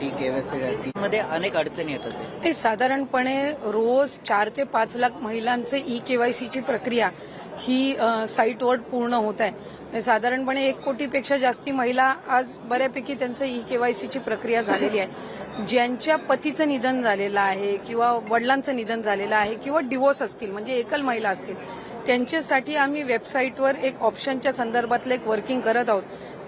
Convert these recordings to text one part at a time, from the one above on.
साठी केवायसी मध्ये अनेक अडचणी येतात हे साधारणपणे रोज चार ते पाच लाख महिलांचे ई केवायसीची प्रक्रिया ही साईटवर पूर्ण होत आहे. म्हणजे साधारणपणे एक कोटीपेक्षा जास्ती महिला आज बऱ्यापैकी त्यांचं ई केवायसीची प्रक्रिया झालेली आहे. ज्यांच्या पतीचं निधन झालेलं आहे किंवा वडिलांचं निधन झालेलं आहे किंवा डिवोर्स असतील म्हणजे एकल महिला असतील त्यांच्यासाठी आम्ही वेबसाईटवर एक ऑप्शनच्या संदर्भातलं एक वर्किंग करत आहोत.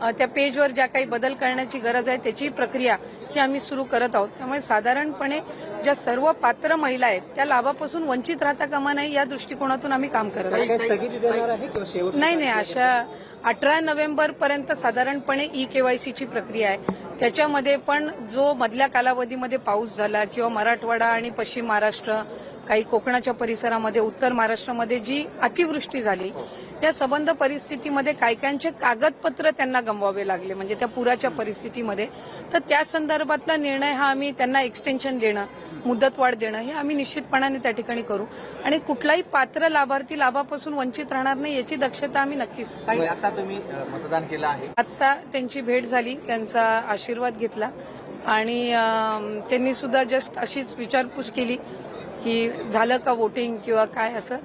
त्या पेजवर ज्या काही बदल करण्याची गरज आहे त्याची प्रक्रिया ही आम्ही सुरू करत आहोत. त्यामुळे साधारणपणे ज्या सर्व पात्र महिला आहेत त्या लाभापासून वंचित राहता कामा नये या दृष्टिकोनातून आम्ही काम करत आहोत. नाही नाही अशा अठरा नोव्हेंबर पर्यंत साधारणपणे ई केवायसीची प्रक्रिया आहे. त्याच्यामध्ये पण जो मधल्या कालावधीमध्ये पाऊस झाला किंवा मराठवाडा आणि पश्चिम महाराष्ट्र काही कोकणाच्या परिसरामध्ये उत्तर महाराष्ट्रामध्ये जी अतिवृष्टी झाली या संबंध परिस्थितीमध्ये काही काहींचे कागदपत्र त्यांना गमवावे लागले म्हणजे त्या पुराच्या परिस्थितीमध्ये. तर त्या संदर्भातला निर्णय हा आम्ही त्यांना एक्सटेन्शन देणं मुदतवाढ देणं हे आम्ही निश्चितपणाने त्या ठिकाणी करू. आणि कुठलाही पात्र लाभार्थी लाभापासून वंचित राहणार नाही याची दक्षता आम्ही नक्कीच आता तुम्ही मतदान केलं आहे. आत्ता त्यांची भेट झाली त्यांचा आशीर्वाद घेतला. आणि त्यांनी सुद्धा जस्ट अशीच विचारपूस केली की झालं का वोटिंग किंवा काय असं?